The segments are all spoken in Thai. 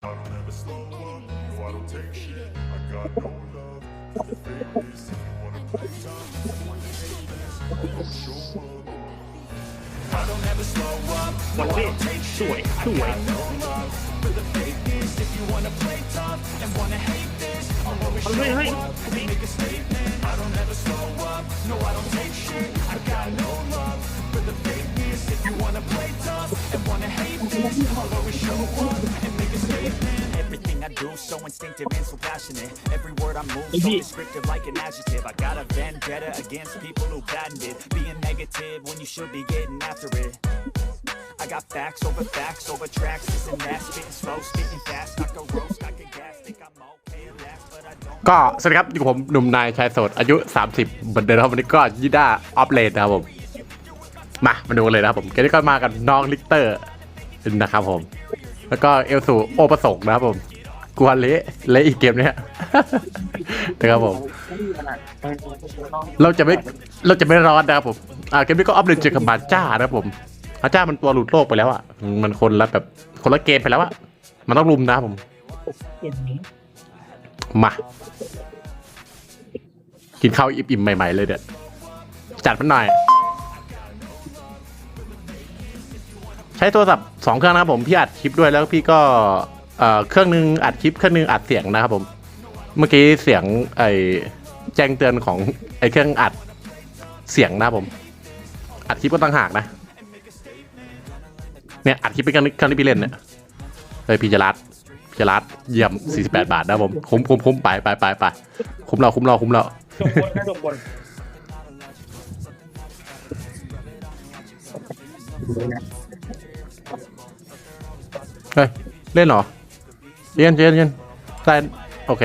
I don't ever slow up, no I don't take shit. I got no love for the fakeness If you wanna play tough, you wanna hate this I'll show up. I don't ever slow up, no I don't take shit. I got no love for the fakeness If you wanna play tough and wanna hate this I'll always show up and make a statement. I don't ever slow up, no I don't take shit. I got no love for the fakeness If you wanna play tough and wanna hate this I'll always show up I do so instinctive and so passionate Every word I move so descriptive like an adjective I got a vendetta against people who patented Being negative when you should be getting after it I got facts over facts over tracks This and that, spitting slow, spitting fast I could roast, I could gas, think I'm okay at last But I don't ก็สวัสดีครับอยู่กับผมหนุ่มนายชายโสดอายุ 30เหมือนเดิมครับวันนี้ก็ยิด้าออฟเลนนะครับผม มามาดูกันเลยนะครับผมเกมนี้ก็มากับน้องลิกเตอร์นะครับผม แล้วก็เอลสูโอประสงค์นะครับผม กวนเละเละอีกเกมเนี้ยนะครับผม เราจะไม่เราจะไม่ร้อนนะครับผมอ่าเกมนี้ก็ออฟเลนเจอกับมาจ้านะครับผมมาจ้ามันตัวหลุดโลกไปแล้วอะมันคนละแบบคนละเกมไปแล้วอะมันต้องลุมนะครับผมมากินข้าวอิ่มๆใหม่ๆเลยเด็ดจัดมันหน่อยใช้โทรศัพท์สองเครื่องนะครับผมพี่อัดคลิปด้วยแล้วพี่ก็ เอ่อเครื่องหนึงอัดคลิปเครื่องหนึงอัดเสียงนะครับผม เมื่อกี้เสียงไอแจ้งเตือนของไอเครื่องอัดเสียงนะครับผม อัดคลิปก็ตั้งหากนะ เนี่ยอัดคลิปเป็นเครื่องเครื่องที่พี่เล่นเนี่ยเฮ้ยพี่จะรัดพี่จะรัดเยี่ยม 48 บาทนะครับผมคุ้มคุ้มคุ้มไปไปไปไปคุ้มเราคุ้มเราคุ้มเราจบบนนะจบบนเฮ้ย เล่นเหรอ เย็นเย็นเย็นได้โอเค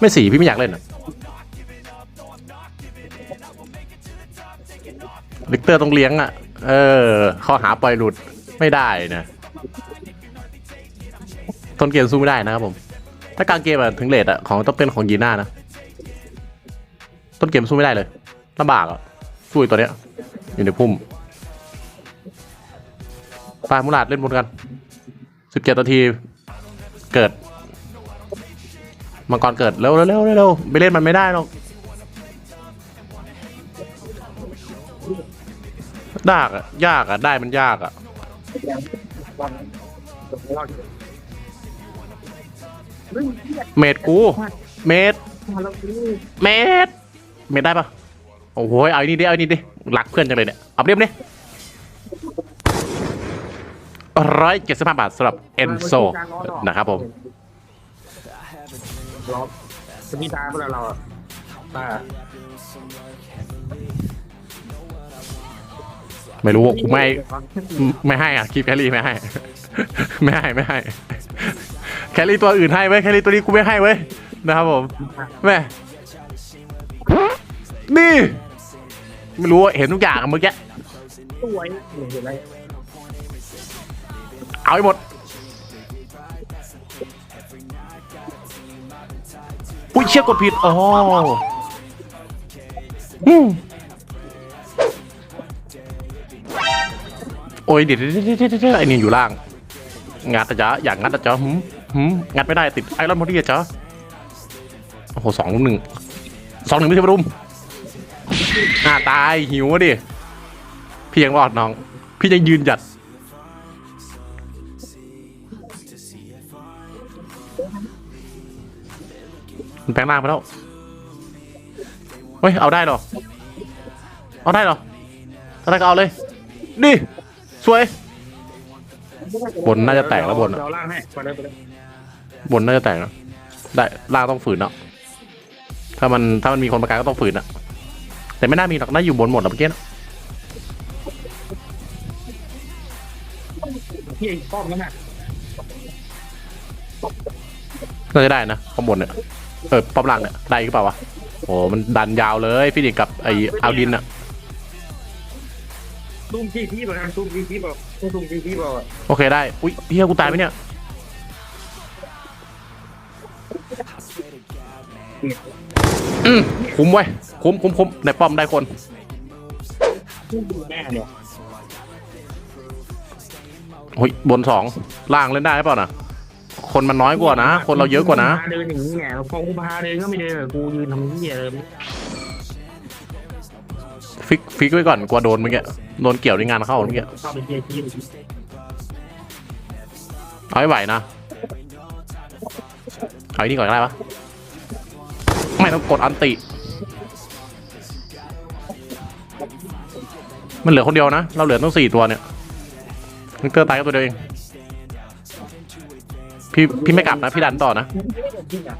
ไม่สีพี่ไม่อยากเล่นอะลิกเตอร์ต้องเลี้ยงอะ เออ ข้อหาปล่อยหลุดไม่ได้นะต้นเกมสู้ไม่ได้นะครับผม ถ้ากลางเกมอะถึงเลทอะของต้องเป็นของยีน่านะ ต้นเกมสู้ไม่ได้เลยลำบากอะสู้ไอ้ตัวเนี้ย อยู่ในพุ่มไปมุลาดเล่นบนกัน สิบเจ็ดนาทีเกิดมังกรเกิดเร็วเร็วเร็วเร็วไปเล่นมันไม่ได้หรอกยากอะยากอะได้มันยากอะเมดกู เมดเมดเมดได้ปะโอ้โหเอาอันนี้ดิเอาอันนี้ดิรักเพื่อนจังเลยเนี่ยเอาเรียบดิ ร้อยเจ็ดสิบห้าบาทสำหรับเอนโซนะครับผมรอบสมีตาเวลาเราตาไม่รู้กูไม่ไม่ให้อะคีแคลรี่ไม่ให้ ไม่ให้ไม่ให้ แคลรี่ตัวอื่นให้ไว้แคลรี่ตัวนี้กูไม่ให้เว้นะครับผมแม่นี่ ไม่รู้เห็นทุกอย่างเมื่อกี้สวยเห็นไหม เอาให้หมดอุ้ยเชี่ยกดผิดอ๋ออืมโอ้ยเดี๋ยวเดี๋ยวเดี๋ยวเดี๋ยวไอ้นี่อยู่ล่าง งัดแต่จ้าอย่างงัดแต่จ้าหืมหืมงัดไม่ได้ติดไอรอนพอดีอะจ้าโอ้โหสองลุมหนึ่งสองหนึ่งไม่ใช่รุมอ่าตายหิวอะดิ พี่ยังรอดน้อง พี่ยังยืนหยัด มันแปลงร่างไปแล้ว เฮ้ย เอาได้หรอ เอาได้หรอถ้าได้ก็เอาเลย นี่ สวย บนน่าจะแตกแล้วบนอะเราล่างให้ไปเลยไปเลยบนน่าจะแตกนะได้ล่างต้องฝืนเนาะถ้ามันถ้ามันมีคนประกันก็ต้องฝืนอะแต่ไม่น่ามีหรอกน่าอยู่บนหมดอะเมื่อกี้นะพี่ป้อมนั่นน่ะ น่าจะได้นะข้างบนเนี่ยเออป้อมล่างเนี่ยได้หรือเปล่าวะโอ้มันดันยาวเลยฟินิกกับไอเอาดินอะตุ้มที่พี่แบบตุ้มที่พี่แบบตุ้มที่พี่แบบโอเคได้อุ้ยเฮียกูตายไหมเนี่ยอืมคุ้มไว้ยคุ้มคุ้มคุ้มในป้อมได้คนแน่เนี่ยโอ้ยบนสองล่างเล่นได้เปล่านะ คนมันน้อยกว่านะ คนเราเยอะกว่านะพเดินอย่างนี้ไงพอกูพาเดินก็ไม่เดินกับกูยืนทำเหี้ยเลยฟิกฟิกไว้ก่อนกลัวโดนเมื่อกี้โดนเกี่ยวในงานเข้าเมื่อกี้เข้าไปเหี้ยที่เอาให้ไหวนะเอาไอ้นี่ก่อนก็ได้ปะไม่ต้องกดอันติ มันเหลือคนเดียวนะ เราเหลือต้องสี่ตัวเนี่ยมิกเตอร์ตายก็ตัวเดียวเอง พี่พี่ไม่กลับนะพี่ดันต่อนะไม่เห็นจริงอะ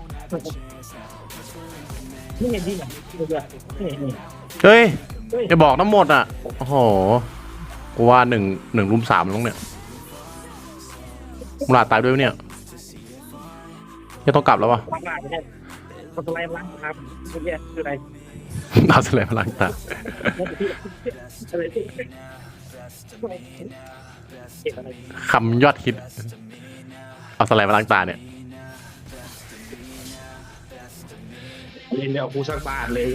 ไม่เห็นจริงอะเฮ้ยอย่าบอกน้ำหมดอะโอ้โหกูว่าหนึ่งหนึ่งรุมสามแล้วมั้งเนี่ยมุลาดตายด้วยไหมเนี่ยยังต้องกลับแล้ววะล้างหน้าไม่ได้มันอะไรล้างครับเหี้ยคืออะไรเอาสลายพลังตาอะไรที่เก็บอะไรคำยอดฮิต เอาสลายพลังตาเนี่ยเล่นเดี๋ยวกูสักบาทเลย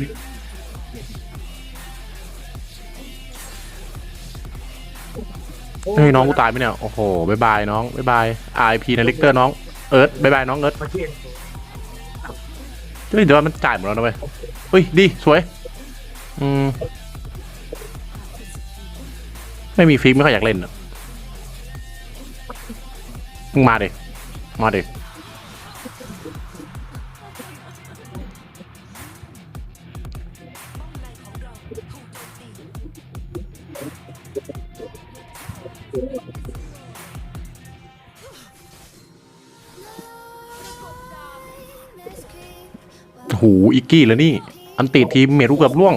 เฮ้ยน้องกูตายไหมเนี่ย โอ้โหบายบายน้องบายบายไอพีในลิกเตอร์น้อง เอิร์ธบายบายน้องเอิร์ธมาเทียนเฮ้ยเดี๋ยวมันจ่ายหมดแล้วนะเว้ยเฮ้ยดีสวย อืม ไม่มีฟิกไม่ค่อยอยากเล่นอะมึงมาดิ มาดิหู อิกกี้แล้วนี่ อันติดทีมเมรุกือบล่วง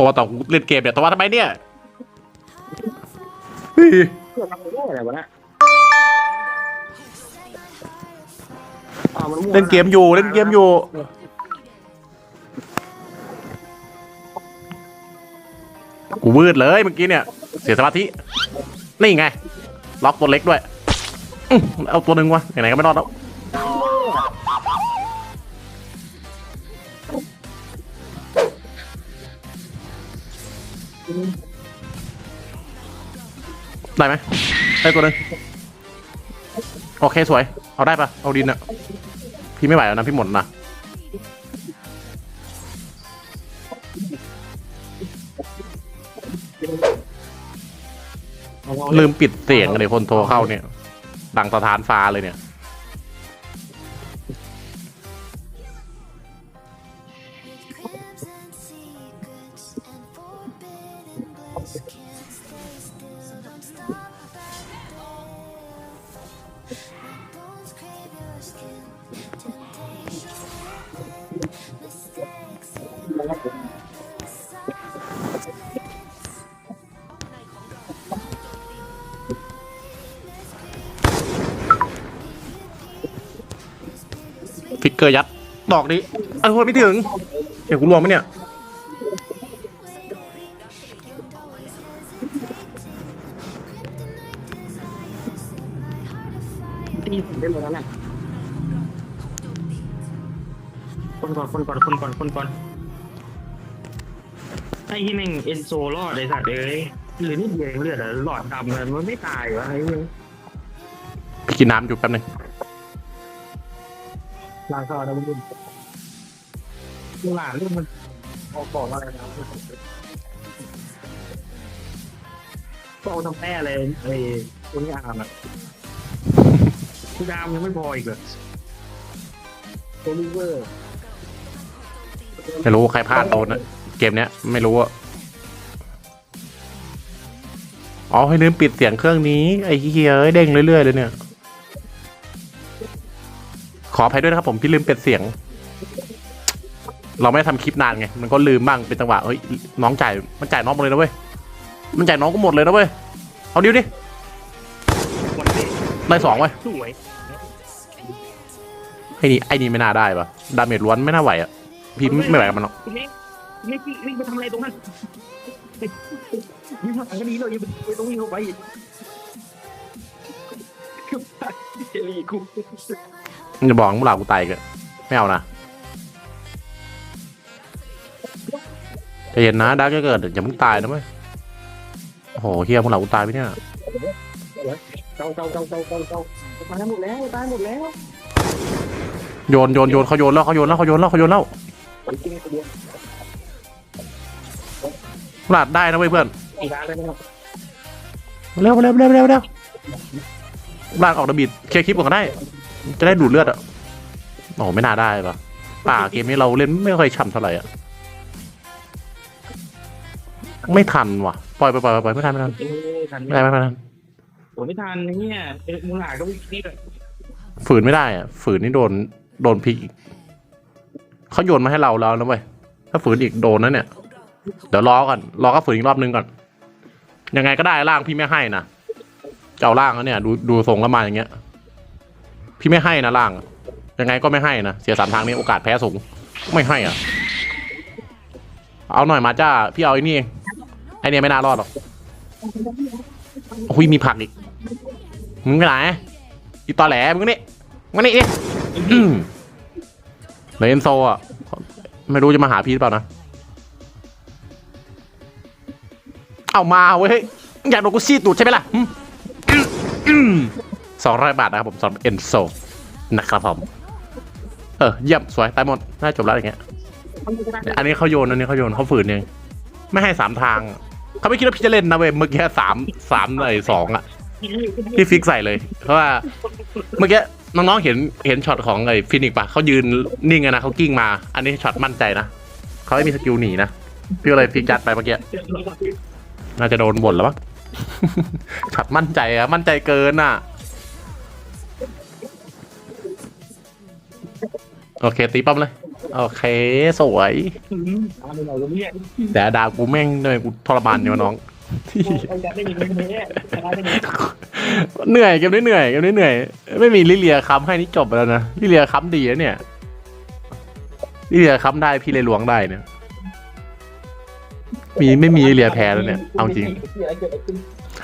โทรมาต่อกูเล่นเกมเนี่ยโทรมาทำไมเนี่ยเฮ้ยเพื่อะไรวะนะเล่นเกมอยู่เล่นเกมอยู่ กูวืดเลยเมื่อกี้เนี่ย เสียสมาธิ นี่ไง ล็อกตัวเล็กด้วย เอาตัวหนึ่งวะไหนๆก็ไม่รอดแล้ว ได้ไหมได้ตัวหนึ่งโอเคสวย เอาได้ปะเอาดินอะพี่ไม่ไหวแล้วนะพี่หมดนะลืมปิดเสียงเลยคนโทรเข้าเนี่ย ดังสถานฟ้าเลยเนี่ย ฟิกเกอร์ยัดดอกนี้อันหัวไม่ถึงเดี๋ยวกูรวมไหมเนี่ยตีผมได้เลยแล้วนะคนก่อนคนก่อนคนก่อนคนก่อนไอ้ที่แม่งเอ็นโซรอดเลยสัตว์เอ้ยหรือนี่เดียวเลือดอะหลอดดำเลยมันไม่ตายวะไอ้เนี่ยพี่กินน้ำอยู่แป๊บนึง ลางคอนะมึงลูกหลานลูกมันออกบอกอะไรนะก็เอาทำแป้เลยไอ้คุณยามอะคุณยามยังไม่พออีกเหรอโอลิเวอร์ไม่รู้ใครพลาดโดนนะเกมเนี้ยไม่รู้อะอ๋อให้ลืมปิดเสียงเครื่องนี้ ไอ้เฮียเอ้ยเด้งเรื่อยๆเลยเนี่ย ออภัยด้วยนะครับผมพี่ลืมเปิดเสียง เราไม่ได้ทำคลิปนานไง มันก็ลืมบ้างเป็นจังหวะเฮ้ยน้องจ่ายมันจ่ายน้องหมดเลยนะเว้ยมันจ่ายน้องก็หมดเลยนะเว้ยเอานิ้วดิได้สองเว้ยไอ้นี่ไอ้นี่ไม่น่าได้ปะดาเมจล้วนไม่น่าไหวอะพี่ไม่ไหวกับมันหรอกคุณเล็กคุณเล็กวิ่งไปทำอะไรตรงนั้นยิงทาก็ดีเลยยิงไปตรงนี้เข้าไปเจลีกู มึงจะบอกมึงหลากูตายกันไม่เอานะใจเย็นนะดักจะเกิดอย่ามึงตายนะเว้ยโอ้โหเฮียมึงหลากูตายไปเนี่ยเกาเกาเกาเกาเกาเกาตายหมดแล้วตายหมดแล้วโยนโยนโยนเขาโยนแล้วเขาโยนแล้วเขาโยนแล้วเขาโยนแล้วหลาดได้นะเว้ยเพื่อนเร็วเร็วเร็วเร็วเร็วหลาดออกดาบิดเคลียร์คลิปก่อนได้ จะได้ดูดเลือดอะโอ้โหไม่น่าได้ปะป่าเกมนี้เราเล่นไม่ค่อยช่ำเท่าไหร่อะ ไม่ทันว่ะ ปล่อยไปปล่อยไปปล่อยไม่ทันไม่ทันเอ้ยทันไม่ทันไม่ทันผมไม่ทันเนี่ยเอ้ยมูหลาก็วิ่งนี่แบบฝืนไม่ได้อะ ฝืนนี่โดนโดนพลิกอีกเขาโยนมาให้เราแล้วนะเว้ยถ้าฝืนอีกโดนนะเนี่ย เดี๋ยวรอก่อนรอก็ฝืนอีกรอบนึงก่อน ยังไงก็ได้ล่างพี่ไม่ให้นะจะเอาล่างแล้วเนี่ย ดูดูทรงแล้วมาอย่างเงี้ย พี่ไม่ให้นะล่าง ยังไงก็ไม่ให้นะ เสียสามทางนี้โอกาสแพ้สูง ไม่ให้อะ เอาหน่อยมาจ้า พี่เอาไอ้นี่เองไอเนี่ยไม่น่ารอดหรอกโอ้ยมีผักอีก มึงไปไหนอีตอแหลมึงนี่มานี่ดิอืมเลนโซอะ ไม่รู้จะมาหาพี่หรือเปล่านะ เอามาเว้ย อยากโดนกูซี่ตูดใช่ไหมล่ะ สองร้อยบาทนะครับผมสำหรับเอนโซนะครับผมเออเยี่ยมสวยตายหมดน่าจบแล้วอย่างเงี้ยอันนี้เขาโยนอันนี้เขาโยนเขาฝืนเองไม่ให้สามทางเขาไม่คิดว่าพี่จะเล่นนะเว้ยเมื่อกี้สามสามเลยสองอะพี่ฟิกใส่เลย เพราะว่าเมื่อกี้น้องๆเห็นเห็นช็อตของไอ้ฟินิกซ์ปะเขายืนนิ่งอะนะเขากิ้งมา อันนี้ช็อตมั่นใจนะเขาไม่มีสกิลหนีนะพี่ก็เลยฟิกจัดไปเมื่อกี้น่าจะโดนบ่นแล้วมั้งช็อตมั่นใจอะมั่นใจเกินอะ โอเค ตีป้อมเลย โอเค สวยตามไปเราเนี่ยแต่ดาวกูแม่งเลยกูทรมานอยู่วะน้องไอ้ยัดไม่มีเงินเนี่ยชนะได้ไงเหนื่อยเกมนี้เหนื่อยเกมนี้เหนื่อย ไม่มีลิเลียค้ำให้นี่จบไปแล้วนะลิเลียค้ำดีแล้วเนี่ยลิเลียค้ำได้พี่เลยหลวงได้เนี่ยมีไม่มีลิเลียแพ้แล้วเนี่ยเอาจริง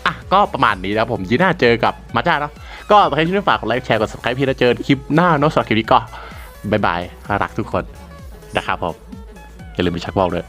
อะก็ประมาณนี้นะครับผมยีน่าเจอกับมาจ้าเนาะ ก็ใครที่ฝากกดไลค์แชร์กด subscribe พี่แล้วเจอคลิปหน้าเนาะสำหรับคลิปนี้ก็บายบายรักทุกคนนะครับผมอย่าลืมไปชักว่าวด้วย